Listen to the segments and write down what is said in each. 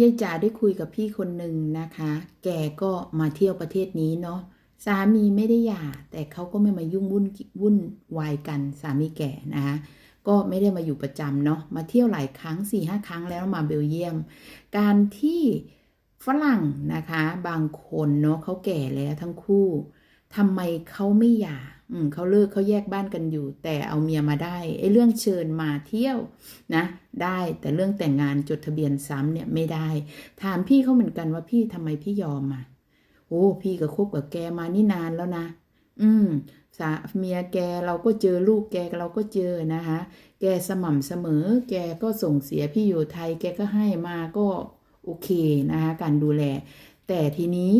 ยายจ๋าได้คุยกับพี่คนหนึ่งนะคะ แกก็มาเที่ยวประเทศนี้เนาะ สามีไม่ได้หย่า แต่เขาก็ไม่มายุ่งวุ่นวุ่นวายกัน สามีแก่นะคะก็ไม่ได้มาอยู่ประจำเนาะ มาเที่ยวหลายครั้ง4ี่ห้าครั้งแล้วมาเบลเยียม การที่ฝรั่งนะคะ บางคนเนาะเขาแก่แล้วทั้งคู่ทำไมเขาไม่หย่า อืมเขาเลิกเขาแยกบ้านกันอยู่ แต่เอาเมียมาได้ไอ้เรื่องเชิญมาเที่ยวนะ ได้แต่เรื่องแต่งงานจดทะเบียนซ้ำเนี่ยไม่ได้ ถามพี่เขาเหมือนกันว่าพี่ทำไมพี่ยอมอะโอ้พี่ก็คบกับแกมานี่นานแล้วนะ อืมสาเมียแกเราก็เจอลูกแกเราก็เจอนะคะ แกสม่ำเสมอ แกก็ส่งเสียพี่อยู่ไทย แกก็ให้มาก็โอเคนะคะการดูแล แต่ทีนี้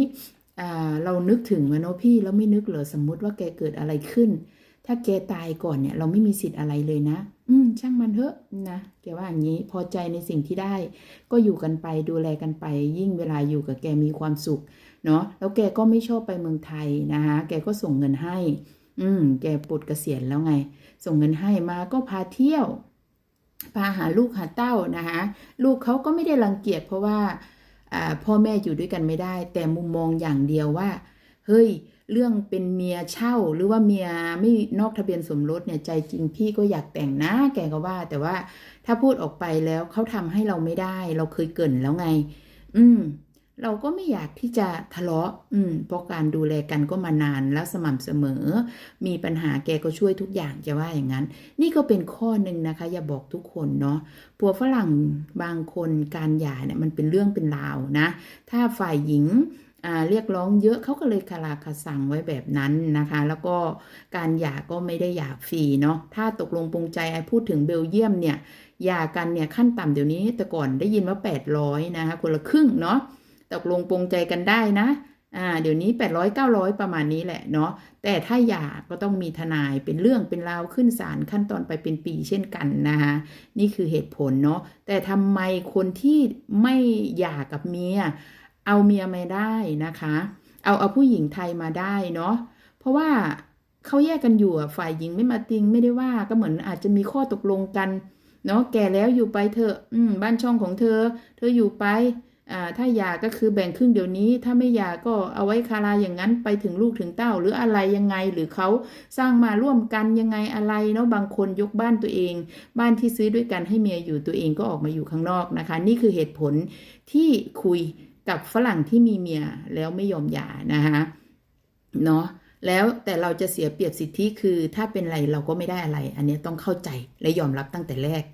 เรานึกถึงว่าเนอะพี่แล้วไม่นึกเหรอสมมุติว่าแกเกิดอะไรขึ้น ถ้าแกตายก่อนเนี่ย เราไม่มีสิทธิ์อะไรเลยนะ อืม ช่างมันเถอะนะแกว่าอย่างนี้พอใจในสิ่งที่ได้ ก็อยู่กันไปดูแลกันไป ยิ่งเวลาอยู่กับแกมีความสุข เนาะแล้วแกก็ไม่ชอบไปเมืองไทยนะคะแกก็ส่งเงินให้ อืม แกปลดเกษียณแล้วไง ส่งเงินให้มาก็พาเที่ยวพาหาลูกหาเต้านะคะลูกเขาก็ไม่ได้รังเกียจเพราะว่า พ่อแม่อยู่ด้วยกันไม่ได้ แต่มุมมองอย่างเดียวว่า เฮ้ย เรื่องเป็นเมียเช่าหรือว่าเมียไม่นอกทะเบียนสมรสเนี่ยใจจริงพี่ก็อยากแต่งนะแกก็ว่า แต่ว่าถ้าพูดออกไปแล้วเขาทำให้เราไม่ได้ เราเคยเกินแล้วไง อืม เราก็ไม่อยากที่จะทะเลาะ อืม เพราะการดูแลกันก็มานานแล้วสม่ำเสมอ มีปัญหาแกก็ช่วยทุกอย่างจะว่าอย่างนั้น นี่ก็เป็นข้อหนึ่งนะคะ อย่าบอกทุกคนเนาะ ผัวฝรั่งบางคนการหย่าเนี่ยมันเป็นเรื่องเป็นราวนะ ถ้าฝ่ายหญิงเรียกร้องเยอะเขาก็เลยคาราคาสั่งไว้แบบนั้นนะคะ แล้วก็การหย่าก็ไม่ได้หย่าฟรีเนาะถ้าตกลงปรงใจไอ้พูดถึงเบลเยียมเนี่ยหย่ากันเนี่ยขั้นต่ำเดี๋ยวนี้แต่ก่อนได้ยินว่า 800นะคะคนละครึ่งเนาะ ตกลงปรงใจกันได้นะอ่าเดี๋ยวนี้ 800 900 ประมาณนี้แหละเนาะแต่ถ้าหย่าก็ต้องมีทนายเป็นเรื่องเป็นราวขึ้นศาลขั้นตอนไปเป็นปีเช่นกันนะคะนี่คือเหตุผลเนาะแต่ทำไมคนที่ไม่หย่ากับเมีย เอาเมียมาได้นะคะ เอาเอาผู้หญิงไทยมาได้เนาะเพราะว่าเขาแยกกันอยู่ฝ่ายหญิงไม่มาติงไม่ได้ว่าก็เหมือนอาจจะมีข้อตกลงกันเนาะแก่แล้วอยู่ไปเถอะอืมบ้านช่องของเธอ เธออยู่ไป ถ้าหย่ากก็คือแบ่งครึ่งเดี๋ยวนี้ ถ้าไม่หย่ากก็เอาไว้คาราอย่างนั้นไปถึงลูกถึงเต้าหรืออะไรยังไง หรือเขาสร้างมาร่วมกันยังไงอะไรเนาะบางคนยกบ้านตัวเอง บ้านที่ซื้อด้วยกันให้เมียอยู่ตัวเองก็ออกมาอยู่ข้างนอกนะคะ นี่คือเหตุผลที่คุยกับฝรั่งที่มีเมียแล้วไม่ยอมหย่านะคะเนาะแล้วแต่เราจะเสียเปรียบสิทธิคือถ้าเป็นอะไรเราก็ไม่ได้อะไร อันนี้ต้องเข้าใจและยอมรับตั้งแต่แรก